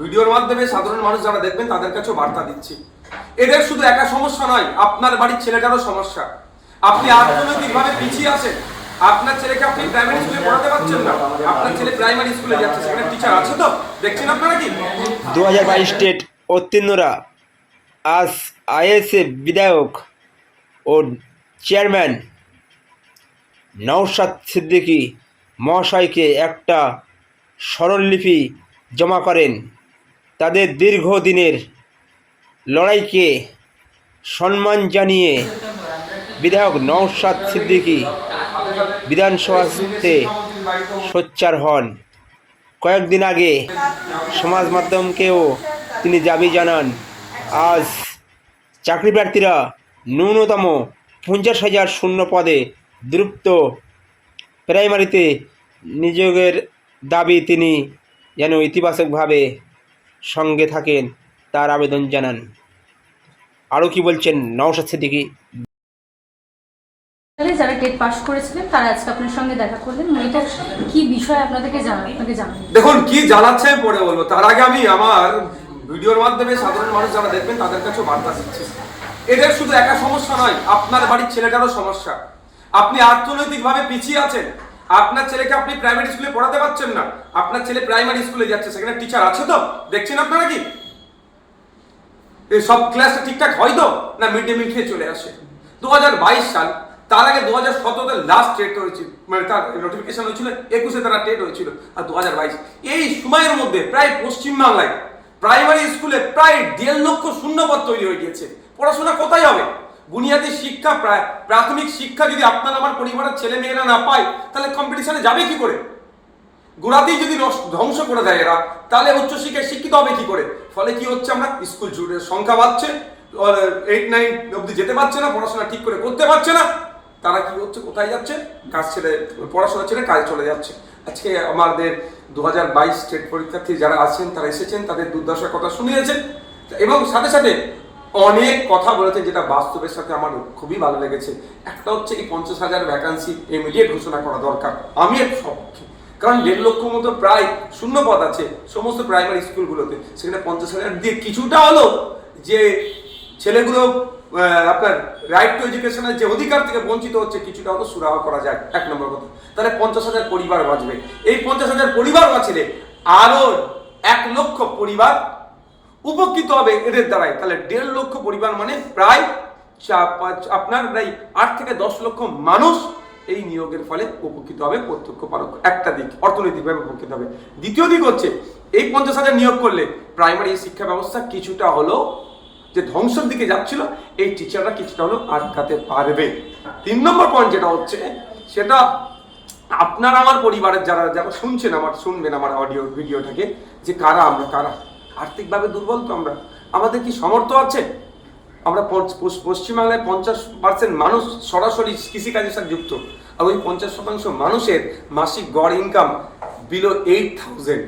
ভিডিওর মাধ্যমে সাধারণ মানুষ যারা দেখবেন তাদের কাছেও বার্তা দিচ্ছি। এদের শুধু একা সমস্যা নয় আপনার বাড়ির ছেলেটারও সমস্যা। আপনি অর্থনৈতিকভাবে পিছিয়ে আছেন। আপনার ছেলেকে আপনি প্রাইমারি স্কুলে পড়াতে পারছেন না। আপনার ছেলে প্রাইমারি স্কুলে যাচ্ছে সেখানে টিচার আছে তো? দেখছেন আপনারা কি? দু হাজার বাইশ স্টেট উত্তীর্ণরা আজ আইএসএফ বিধায়ক ও চেয়ারম্যান নওশাদ সিদ্দিকী মহাশয়কে একটা স্মরণলিপি জমা করেন। তাদের দীর্ঘদিনের লড়াইকে সম্মান জানিয়ে বিধায়ক নওশাদ সিদ্দিকী বিধানসভাতে সোচ্চার হন। কয়েকদিন আগে সমাজ মাধ্যমকেও তিনি দাবি জানান, আজ চাকরি প্রার্থীরা ন্যূনতম পঞ্চাশ হাজার শূন্য পদে দ্রুপ্ত প্রাইমারিতে নিযোগের দাবি তিনি যেন ইতিবাচকভাবে সঙ্গে থাকেন তার আবেদন জানান। আরও কি বলছেন নওশাদ সিদ্দিকী? তাহলে যারা টেট পাস করেছিলেন তারা আজকে আপনার সঙ্গে দেখা করলেন মূলত কি বিষয় আপনাদেরকে জানা আপনাকে জানাবেন? দেখুন কি জ্বালাচ্ছে আমি পরে বলব। তার আগে আমি আমার ভিডিওর মাধ্যমে সাধারণ মানুষ যারা দেখবেন তাদের কাছেও বার্তা দিচ্ছি। এদের শুধু একা সমস্যা নয় আপনার বাড়ির ছেলেটারও সমস্যা। আপনি অর্থনৈতিকভাবে পিছিয়ে আছেন। আপনার ছেলেকে আপনি প্রাইমারি স্কুলে পড়াতে পারছেন না। আপনার ছেলে প্রাইমারি স্কুলে যাচ্ছে, সেখানে টিচার আছে তো? দেখছেন আপনারা কি? সব ক্লাসটা ঠিকঠাক হয় তো? না মিড ডে মিল খেয়ে চলে আসে? দু হাজার বাইশ সাল, তার আগে দু হাজার সতেরোতে লাস্ট টেট হয়েছিল। মানে তার নোটিফিকেশন হয়েছিল, একুশে তারা টেট হয়েছিল, আর দু হাজার বাইশ। এই সময়ের মধ্যে প্রায় পশ্চিমবাংলায় প্রাইমারি স্কুলে প্রায় দেড় লক্ষ শূন্যপদ তৈরি হয়ে গিয়েছে। পড়াশোনা কোথায় হবে? বুনিয়াদী শিক্ষা প্রাথমিক শিক্ষা যদি আপনার আমার পরিবারের ছেলে মেয়েরা না পায়, তাহলে কম্পিটিশনে যাবে কি করে? গোড়াতেই যদি ধ্বংস করে দেয় এরা, তাহলে উচ্চশিক্ষায় শিক্ষিত হবে কি করে? ফলে কি হচ্ছে আমরা? স্কুল জুড়ে সংখ্যা বাড়ছে এইট নাইন অব্দি যেতে পারছে না, পড়াশোনা ঠিক করে করতে পারছে না। তারা কি হচ্ছে? কোথায় যাচ্ছে? কাজ ছেড়ে, পড়াশোনা ছেড়ে কাজে চলে যাচ্ছে। আজকে আমাদের দু হাজার বাইশ স্টেট পরীক্ষার্থী যারা আছেন, তারা এসেছেন, তাদের দুর্দশার কথা শুনিয়েছেন। এবং সাথে সাথে অনেক কথা বলেছেন যেটা বাস্তবের সাথে আমার খুবই ভালো লেগেছে। একটা হচ্ছে এই পঞ্চাশ হাজার ভ্যাকান্সি ইমিডিয়েট ঘোষণা করা দরকার। আমি সপক্ষে। কারণ দেড় লক্ষ মতো প্রায় শূন্য পদ আছে সমস্ত প্রাইমারি স্কুলগুলোতে। সেখানে পঞ্চাশ হাজার দিয়ে কিছুটা হলো যে ছেলেগুলো আপনার রাইট টু এডুকেশনের যে অধিকার থেকে বঞ্চিত হচ্ছে, কিছুটা হলো সুরাহা করা যায়। এক নম্বর কথা। তাহলে পঞ্চাশ হাজার পরিবার বাঁচবে। এই পঞ্চাশ হাজার পরিবার বাঁচলে আরও এক লক্ষ পরিবার উপকৃত হবে এদের দ্বারাই। তাহলে দেড় লক্ষ পরিবার মানে প্রায় আপনার প্রায় আট থেকে দশ লক্ষ মানুষ এই নিয়োগের ফলে উপকৃত হবে, প্রত্যক্ষ পরোক্ষ, একটা দিক, অর্থনৈতিকভাবে উপকৃত হবে। দ্বিতীয় দিক হচ্ছে, এই পঞ্চাশ হাজার নিয়োগ করলে প্রাইমারি শিক্ষা ব্যবস্থা কিছুটা হলো যে ধ্বংসের দিকে যাচ্ছিল, এই টিচাররা কিছুটা হলো আটকাতে পারবে। তিন নম্বর পয়েন্ট যেটা হচ্ছে, সেটা আপনার আমার পরিবারের যারা যারা শুনছেন আমার, শুনবেন আমার অডিও ভিডিওটাকে যে কারা আমরা, কারা? আর্থিকভাবে দুর্বল তো আমরা। আমাদের কি সামর্থ্য আছে? আমরা পশ্চিমবাংলায় পঞ্চাশ পার্সেন্ট মানুষ সরাসরি কৃষিকাজের সাথে যুক্ত। আর ওই পঞ্চাশ শতাংশ মানুষের মাসিক গড় ইনকাম বিলো এইট থাউজেন্ড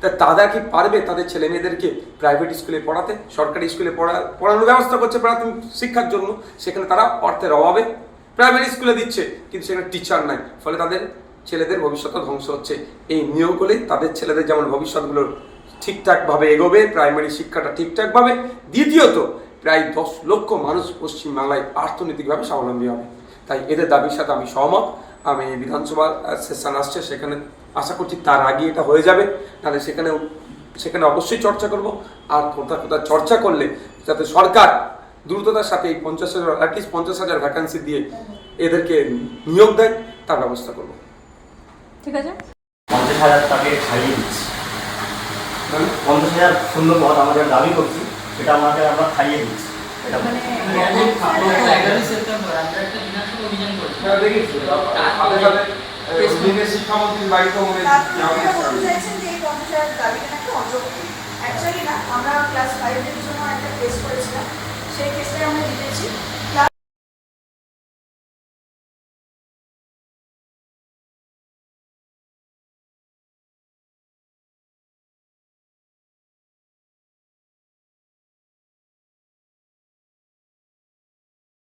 তা তারা কি পারবে তাদের ছেলে মেয়েদেরকে প্রাইভেট স্কুলে পড়াতে? সরকারি স্কুলে পড়া, পড়ানোর ব্যবস্থা করছে প্রাথমিক শিক্ষার জন্য। সেখানে তারা অর্থের অভাবে প্রাইমারি স্কুলে দিচ্ছে, কিন্তু সেখানে টিচার নাই। ফলে তাদের ছেলেদের ভবিষ্যৎ ধ্বংস হচ্ছে। এই নিয়োগ তাদের ছেলেদের যেমন ভবিষ্যৎগুলো ঠিকঠাকভাবে এগোবে প্রাইমারি শিক্ষাটা ঠিকঠাকভাবে। দ্বিতীয়ত প্রায় দশ লক্ষ মানুষ পশ্চিমবাংলায় অর্থনৈতিকভাবে স্বাবলম্বী হবে। তাই এদের দাবির সাথে আমি সহমত। আমি বিধানসভা সেশন আসছে সেখানে আশা করছি তার আগে এটা হয়ে যাবে। তাহলে সেখানে সেখানে অবশ্যই চর্চা করব। আর কোথা কোথা চর্চা করলে যাতে সরকার দ্রুততার সাথে এই পঞ্চাশ হাজার অ্যাটলিস্ট পঞ্চাশ হাজার ভ্যাকান্সি দিয়ে এদেরকে নিয়োগ দেয় তার ব্যবস্থা করব। ঠিক আছে। পঞ্চাশ হাজার তাকে ছাড়িয়ে দিচ্ছি। পঞ্চাশ হাজার শূন্য পদ আমাদের দাবি করছি সেটা আমাকে আমরা খাইয়ে দিচ্ছি। এটা মানে সেপ্টেম্বর আমরা একটা বিনাশক অভিযান করি